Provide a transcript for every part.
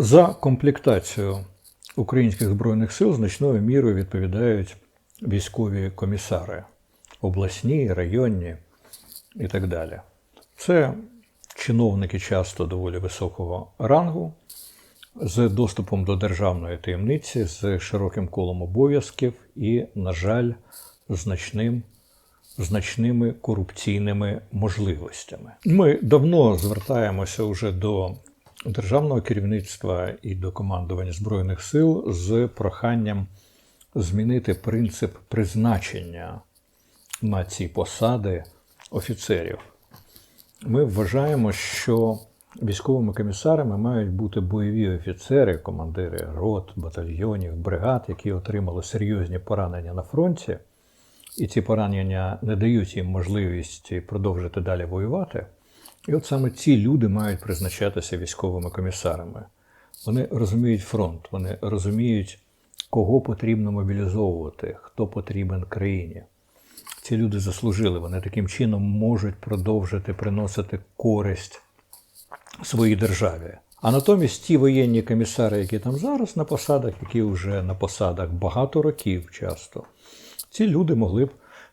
За комплектацію українських збройних сил значною мірою відповідають військові комісари, обласні, районні і так далі. Це чиновники часто доволі високого рангу, з доступом до державної таємниці, з широким колом обов'язків і, на жаль, значним, значними корупційними можливостями. Ми давно звертаємося вже до державного керівництва і до командування Збройних сил з проханням змінити принцип призначення на ці посади офіцерів. Ми вважаємо, що військовими комісарами мають бути бойові офіцери, командири рот, батальйонів, бригад, які отримали серйозні поранення на фронті, і ці поранення не дають їм можливість продовжити далі воювати. І от саме ці люди мають призначатися військовими комісарами. Вони розуміють фронт, вони розуміють, кого потрібно мобілізовувати, хто потрібен країні. Ці люди заслужили, вони таким чином можуть продовжити приносити користь своїй державі. А натомість ті воєнні комісари, які там зараз на посадах, які вже на посадах багато років часто, ці люди могли б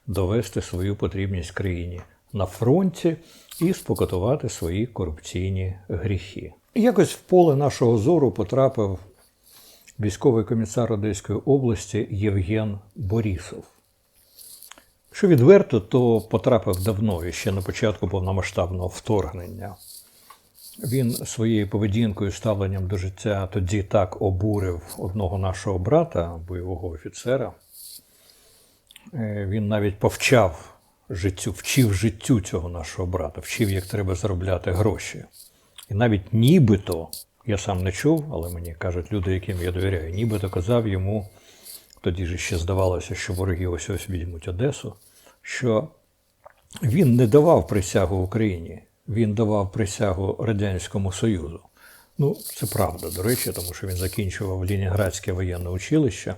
довести свою потрібність країні на фронті і спокотувати свої корупційні гріхи. Якось в поле нашого зору потрапив військовий комісар Одеської області Євген Борісов. Що відверто, то потрапив давно, і ще на початку повномасштабного вторгнення. Він своєю поведінкою, ставленням до життя тоді так обурив одного нашого брата, бойового офіцера. Е, Він навіть повчав життю, вчив життю цього нашого брата, вчив, як треба заробляти гроші. І навіть нібито, я сам не чув, але мені кажуть люди, яким я довіряю, нібито казав йому, тоді ж ще здавалося, що вороги ось ось візьмуть Одесу, що він не давав присягу Україні, він давав присягу Радянському Союзу. Ну, це правда, до речі, тому що він закінчував Ленінградське воєнне училище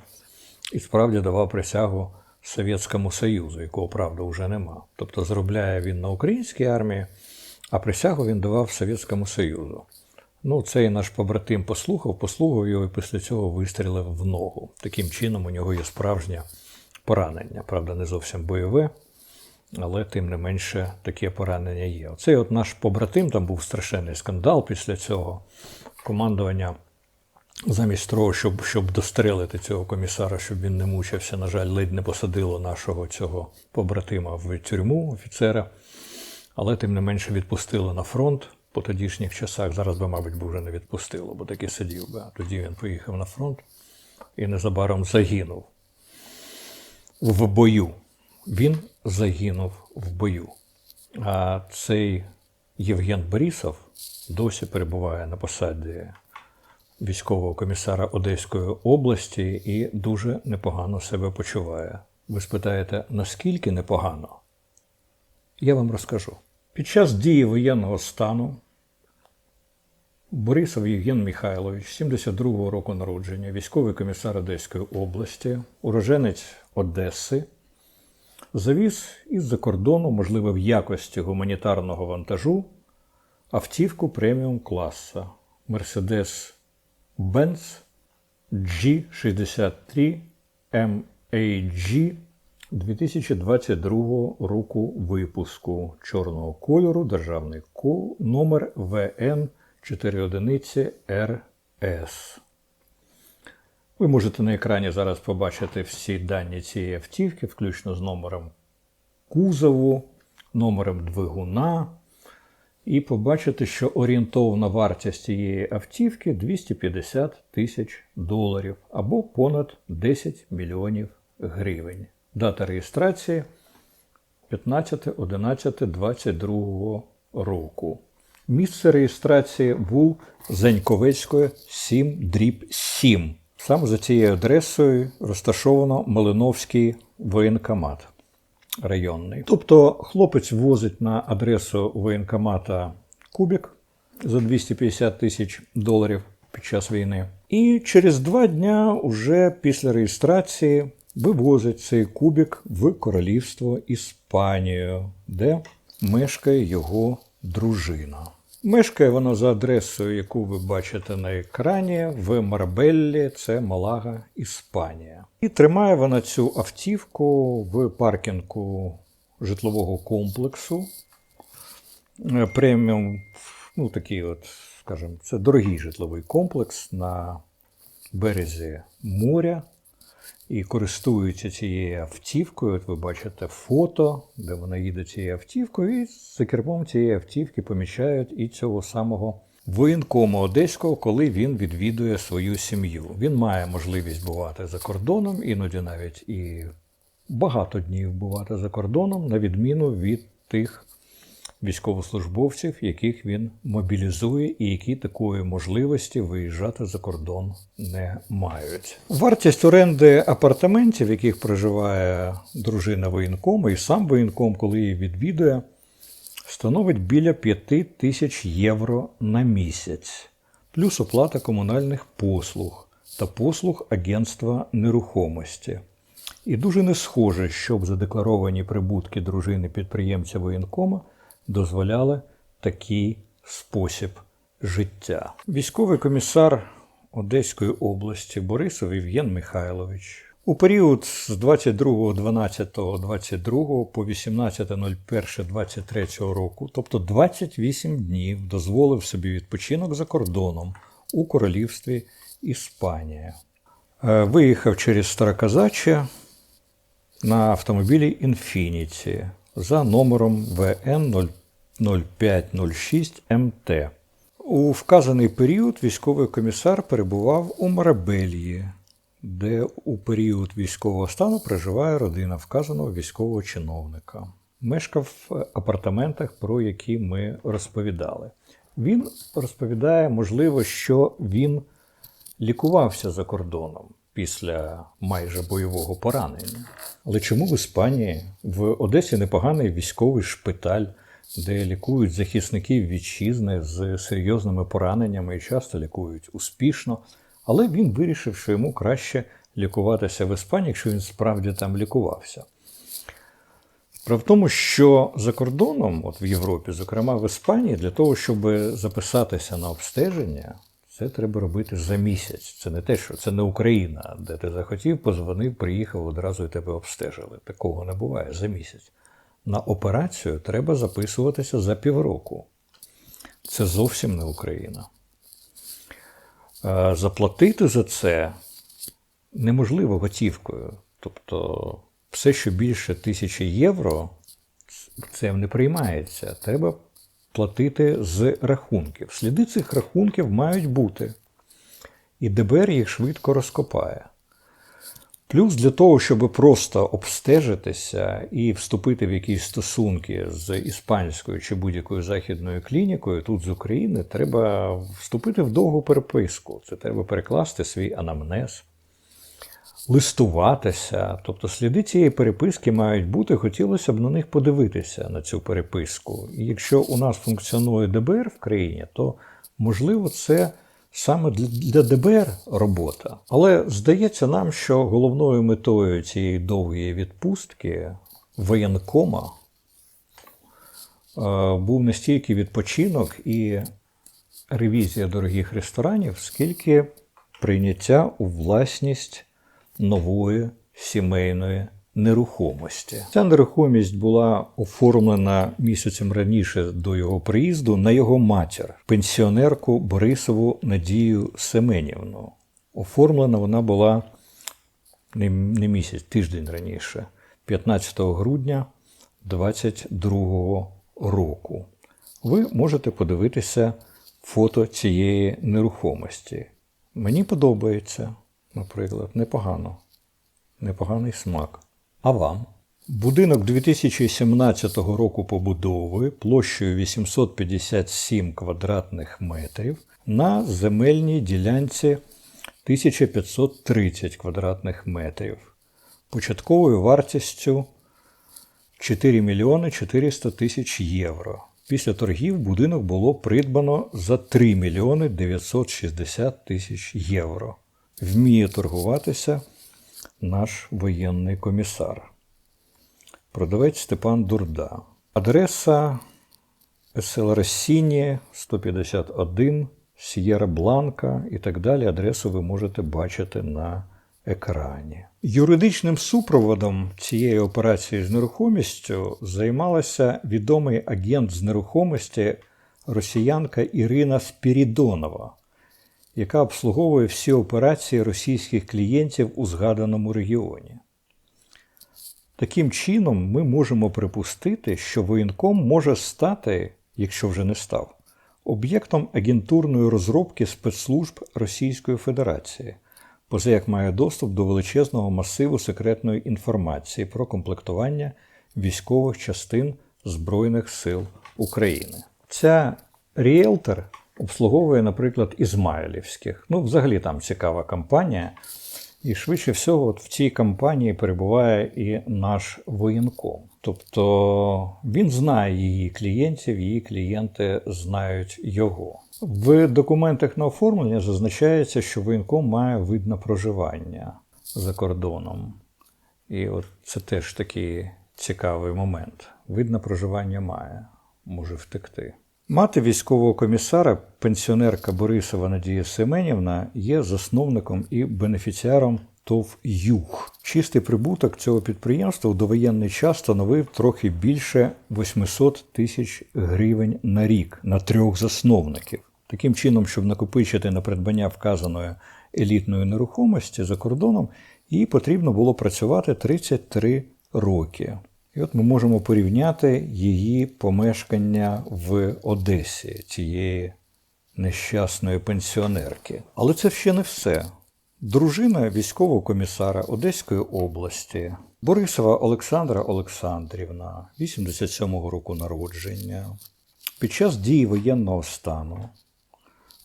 і справді давав присягу Совєтському Союзу, якого, правда, вже нема. Тобто заробляє він на українській армії, а присягу він давав Совєтському Союзу. Ну, цей наш побратим послухав, послухав його і після цього вистрілив в ногу. Таким чином, у нього є справжнє поранення. Правда, не зовсім бойове, але тим не менше таке поранення є. Оцей от наш побратим, там був страшенний скандал після цього. Командування замість того, щоб, щоб дострелити цього комісара, щоб він не мучився, на жаль, ледь не посадило нашого цього побратима в тюрму офіцера, але тим не менше відпустило на фронт по тодішніх часах. Зараз би, мабуть, вже не відпустило, бо таки сидів би. А тоді він поїхав на фронт і незабаром загинув в бою. Він загинув в бою. А цей Євген Борісов досі перебуває на посаді військового комісара Одеської області і дуже непогано себе почуває. Ви спитаєте, наскільки непогано? Я вам розкажу. Під час дії воєнного стану Борисов Євген Михайлович, 72-го року народження, військовий комісар Одеської області, уроженець Одеси, завіз із-за кордону, можливо, в якості гуманітарного вантажу, автівку преміум класа Mercedes Benz G63 MAG 2022 року випуску чорного кольору, державний номер ВН 4 одиниці РС. Ви можете на екрані зараз побачити всі дані цієї автівки, включно з номером кузову, номером двигуна, і побачите, що орієнтовна вартість цієї автівки 250 тисяч доларів або понад 10 мільйонів гривень. Дата реєстрації 15.11.22 року. Місце реєстрації вул Заньковецької 7 дріб 7. Саме за цією адресою розташовано Малиновський воєнкомат районний. Тобто хлопець возить на адресу воєнкомата Кубік за 250 тисяч доларів під час війни. І через два дня, уже після реєстрації, вивозить цей кубік в королівство Іспанію, де мешкає його дружина. Мешкає вона за адресою, яку ви бачите на екрані, в Марбеллі, це Малага, Іспанія. І тримає вона цю автівку в паркінгу житлового комплексу. Е, Преміум, ну такий от, скажімо, це дорогий житловий комплекс на березі моря. І користуються цією автівкою. От ви бачите фото, де вона їде цією автівкою, і за кермом цієї автівки помічають і цього самого воєнкому одеського, коли він відвідує свою сім'ю. Він має можливість бувати за кордоном, іноді навіть і багато днів бувати за кордоном, на відміну від тих військовослужбовців, яких він мобілізує, і які такої можливості виїжджати за кордон не мають. Вартість оренди апартаментів, в яких проживає дружина воєнкому, і сам воєнком, коли її відвідує, становить біля 5 тисяч євро на місяць, плюс оплата комунальних послуг та послуг агентства нерухомості. І дуже не схоже, щоб задекларовані прибутки дружини підприємця воєнкома дозволяли такий спосіб життя. Військовий комісар Одеської області Борисов Євген Михайлович у період з 22.12.22 по 18.01.23 року, тобто 28 днів, дозволив собі відпочинок за кордоном у королівстві Іспанія. Е, Виїхав через Староказаче на автомобілі Infiniti за номером ВН 0506 МТ. У вказаний період військовий комісар перебував у Марабелії, де у період військового стану проживає родина вказаного військового чиновника. Мешкав в апартаментах, про які ми розповідали. Він розповідає, можливо, що він лікувався за кордоном після майже бойового поранення. Але чому в Іспанії? В Одесі непоганий військовий шпиталь, де лікують захисників вітчизни з серйозними пораненнями і часто лікують успішно. Але він вирішив, що йому краще лікуватися в Іспанії, якщо він справді там лікувався. Справа в тому, що за кордоном, от в Європі, зокрема в Іспанії, для того, щоб записатися на обстеження, це треба робити за місяць. Це не те, що це не Україна, де ти захотів, позвонив, приїхав, одразу і тебе обстежили. Такого не буває за місяць. На операцію треба записуватися за півроку. Це зовсім не Україна. Е, Заплатити за це неможливо готівкою. Тобто, все, що більше тисячі євро, це не приймається. Треба платити з рахунків. Сліди цих рахунків мають бути. І ДБР їх швидко розкопає. Плюс для того, щоб просто обстежитися і вступити в якісь стосунки з іспанською чи будь-якою західною клінікою, тут з України, треба вступити в довгу переписку. Це треба перекласти свій анамнез, листуватися. Тобто сліди цієї переписки мають бути, хотілося б на них подивитися на цю переписку. І якщо у нас функціонує ДБР в країні, то можливо це саме для ДБР робота. Але здається нам, що головною метою цієї довгої відпустки воєнкома е, був не стільки відпочинок і ревізія дорогих ресторанів, скільки прийняття у власність нової сімейної нерухомості. Ця нерухомість була оформлена місяцем раніше до його приїзду на його матір, пенсіонерку Борисову Надію Семенівну. Оформлена вона була не, місяць, тиждень раніше, 15 грудня 22 року. Ви можете подивитися фото цієї нерухомості. Мені подобається, наприклад, непогано, непоганий смак. А вам? Будинок 2017 року побудови площею 857 квадратних метрів на земельній ділянці 1530 квадратних метрів. Початковою вартістю 4 мільйони 400 тисяч євро. Після торгів будинок було придбано за 3 мільйони 960 тисяч євро. Вміє торгуватися наш воєнний комісар. Продавець Степан Дурда. Адреса СЛ Росіні 151, С'єра Бланка і так далі. Адресу ви можете бачити на екрані. Юридичним супроводом цієї операції з нерухомістю займалася відомий агент з нерухомості росіянка Ірина Спірідонова, яка обслуговує всі операції російських клієнтів у згаданому регіоні. Таким чином, ми можемо припустити, що воєнком може стати, якщо вже не став, об'єктом агентурної розробки спецслужб Російської Федерації, поза як має доступ до величезного масиву секретної інформації про комплектування військових частин Збройних сил України. Ця ріелтор обслуговує, наприклад, Ізмаїлівських. Ну, взагалі там цікава компанія. І швидше всього, от в цій кампанії перебуває і наш воєнком. Тобто він знає її клієнтів, її клієнти знають його. В документах на оформлення зазначається, що воєнком має вид на проживання за кордоном. І от це теж такий цікавий момент. Вид на проживання має, може втекти. Мати військового комісара, пенсіонерка Борисова Надія Семенівна, є засновником і бенефіціаром ТОВ Юг. Чистий прибуток цього підприємства у довоєнний час становив трохи більше 800 тисяч гривень на рік на трьох засновників. Таким чином, щоб накопичити на придбання вказаної елітної нерухомості за кордоном, їй потрібно було працювати 33 роки. І от ми можемо порівняти її помешкання в Одесі, цієї нещасної пенсіонерки. Але це ще не все. Дружина військового комісара Одеської області Борисова Олександра Олександрівна, 87-го року народження, під час дії воєнного стану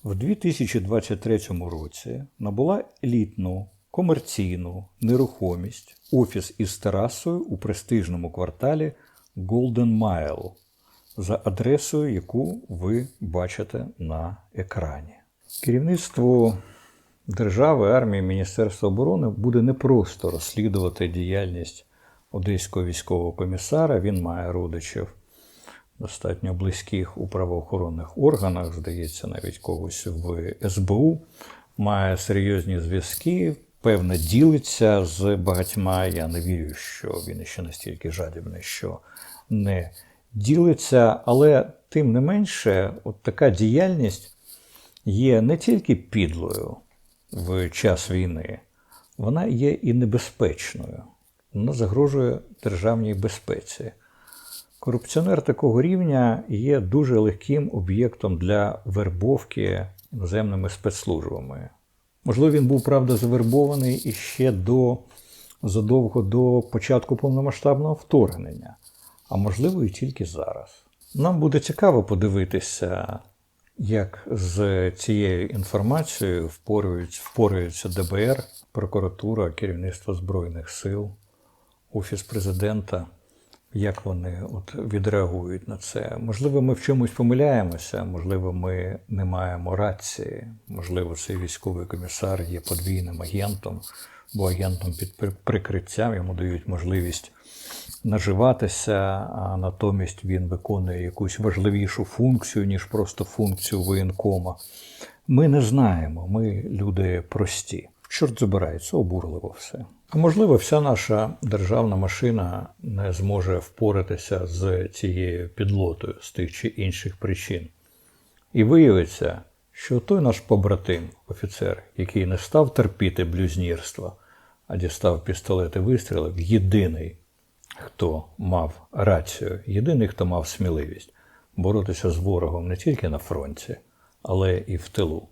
в 2023 році набула елітну комерційну нерухомість, офіс із терасою у престижному кварталі Golden Mile за адресою, яку ви бачите на екрані. Керівництво держави, армії, Міністерства оборони буде не просто розслідувати діяльність одеського військового комісара. Він має родичів достатньо близьких у правоохоронних органах, здається, навіть когось в СБУ, має серйозні зв'язки. Певно, ділиться з багатьма. Я не вірю, що він ще настільки жадібний, що не ділиться. Але тим не менше, от така діяльність є не тільки підлою в час війни, вона є і небезпечною. Вона загрожує державній безпеці. Корупціонер такого рівня є дуже легким об'єктом для вербовки іноземними спецслужбами. Можливо, він був правда завербований іще до задовго до початку повномасштабного вторгнення, а можливо, і тільки зараз. Нам буде цікаво подивитися, як з цією інформацією впораються, впораються ДБР, прокуратура, керівництво Збройних сил, Офіс президента. Як вони от відреагують на це? Можливо, ми в чомусь помиляємося, можливо, ми не маємо рації, можливо, цей військовий комісар є подвійним агентом, бо агентом під прикриттям йому дають можливість наживатися, а натомість він виконує якусь важливішу функцію, ніж просто функцію воєнкома. Ми не знаємо, ми люди прості. Чорт забирається, обурливо все. А можливо, вся наша державна машина не зможе впоратися з цією підлотою з тих чи інших причин. І виявиться, що той наш побратим, офіцер, який не став терпіти блюзнірства, а дістав пістолет і вистрілив, єдиний, хто мав рацію, єдиний, хто мав сміливість боротися з ворогом не тільки на фронті, але і в тилу.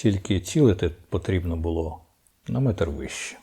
Тільки цілити потрібно було на метр вище.